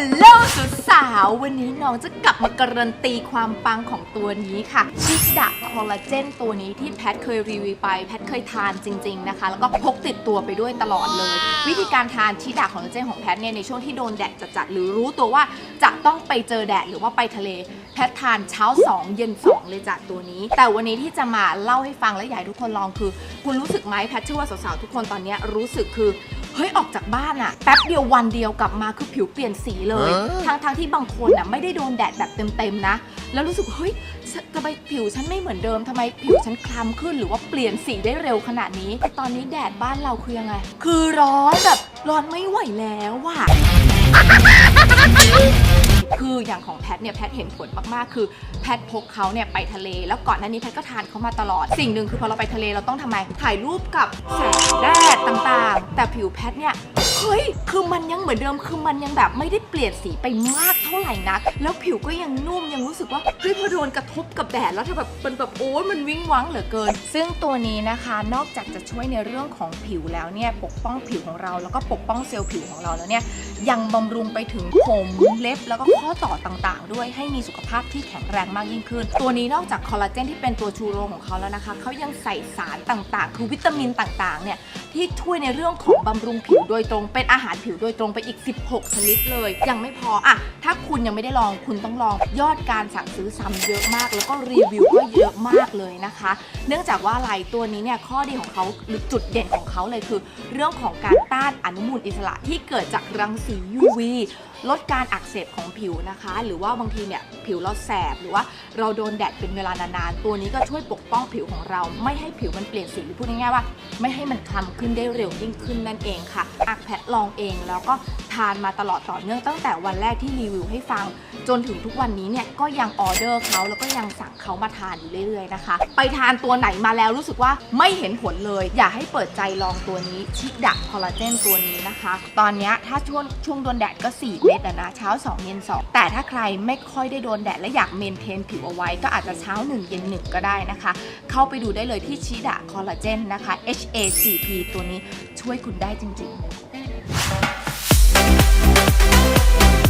ฮัลโหลสาวๆวันนี้น้องจะกลับมาการันตีความปังของตัวนี้ค่ะ ชิดะคอลลาเจนตัวนี้ที่แพทเคยรีวิวไป แพทเคยทานจริง ๆนะคะ แล้วก็พกติดตัวไปด้วยตลอดเลย วิธีการทานชิดะคอลลาเจนของแพทเนี่ยในช่วงที่โดนแดดจัดๆหรือรู้ตัวว่าจะต้องไปเจอแดดหรือว่าไปทะเล แพททานเช้า 2 เย็น 2 เลยจากตัวนี้ แต่วันนี้ที่จะมาเล่าให้ฟังและอยากให้ทุกคนลองคือ คุณรู้สึกไหมแพทเชื่อว่าสาวๆทุกคนตอนนี้รู้สึกคือ ฮ้ยออกจากบ้านอะแป๊บเดียววันเดียวกลับมาคือผิวเปลี่ยนสีเลยทั้งทั้งที่บางคนอะไม่ได้โดนแดดแบบเต็มๆนะ แล้วรู้สึกเฮ้ยฉันทำไมผิวฉันไม่เหมือนเดิมทำไมผิวฉันคล้ำขึ้นหรือว่าเปลี่ยนสีได้เร็วขนาดนี้แต่ตอนนี้แดดบ้านเราคือยังไง คือร้อนแบบร้อนไม่ไหวแล้วว่ะ คืออย่างของแพทเนี่ยแพทเห็นผลมากๆ คือแพทพกเขาเนี่ยไปทะเล แล้วก่อนหน้านี้แพทก็ทานเขามาตลอด สิ่งหนึ่งคือพอเราไปทะเลเราต้องทำไมถ่ายรูปกับแสงแดดต่างๆ แต่ผิวแพทเนี่ยเฮ้ยคือมันยังเหมือนเดิมคือมันยังแบบไม่ได้เปลี่ยนสีไปมากเท่าไหร่นัก แล้วผิวก็ยังนุ่มยังรู้สึกว่าเฮ้ยพอโดนกระทบกับแดดแล้วถ้าแบบเป็นแบบโอ้ยมันวิ้งวังเหลือเกิน ซึ่งตัวนี้นะคะนอกจากจะช่วยในเรื่องของผิวแล้วเนี่ยปกป้องผิวของเราแล้วก็ปกป้องเซลล์ผิวของเราแล้วเนี่ยยังบำรุงไปถึงผมเล็บแล้วก็ข้อต่อต่างๆ ด้วยให้มีสุขภาพที่แข็งแรงมากยิ่งขึ้น ตัวนี้นอกจากคอลลาเจนที่เป็นตัวชูโรงของเขาแล้วนะคะ เขายังใส่สารต่างๆ คือวิตามินต่างๆเนี่ยที่ช่วยในเรื่องของบำรุงผิวโดยตรง เป็นอาหารผิวโดยตรงไปอีก 16 ชนิดเลย ยังไม่พออะถ้าคุณยังไม่ได้ลองคุณต้องลองยอดการสั่งซื้อซ้ำเยอะมาก แล้วก็รีวิวก็เยอะมากเลยนะคะ เนื่องจากว่าอะไรตัวนี้เนี่ยข้อดีของเขาหรือจุดเด่นของเขาเลยคือ เรื่องของการต้านอนุมูลอิสระที่เกิดจากรังสี UV ลดการอักเสบของผิวนะคะหรือว่าบางทีเนี่ยผิวเราแสบหรือว่าเราโดนแดดเป็นเวลานานๆ ตัวนี้ก็ช่วยปกป้องผิวของเรา ไม่ให้ผิวมันเปลี่ยนสีหรือพูดง่ายๆว่า ไม่ให้มันคล้ำขึ้นได้เร็วยิ่งขึ้นนั่นเองค่ะอักแพทลองเองแล้วก็ทานมาตลอดต่อเนื่องตั้งแต่วันแรกที่รีวิวให้ฟัง จนถึงทุกวันนี้เนี่ยก็ยังออเดอร์เขาแล้วก็ยังสั่งเขามาทานอยู่เรื่อยๆนะคะ ไปทานตัวไหนมาแล้วรู้สึกว่าไม่เห็นผลเลย อยากให้เปิดใจลองตัวนี้ชิดะคอลลาเจนตัวนี้นะคะ ตอนนี้ถ้าช่วงช่วงโดนแดดก็ 4 เม็ดนะเช้า 2 เย็น 2 แต่ถ้าใครไม่ค่อยได้โดนแดดและอยากเมนเทนผิวเอาไว้ก็อาจจะเช้า 1 เย็น 1 ก็ได้นะคะ เข้าไปดูได้เลยที่ชิดะคอลลาเจนนะคะ HACP ตัวนี้ช่วยคุณได้จริงๆ Thank you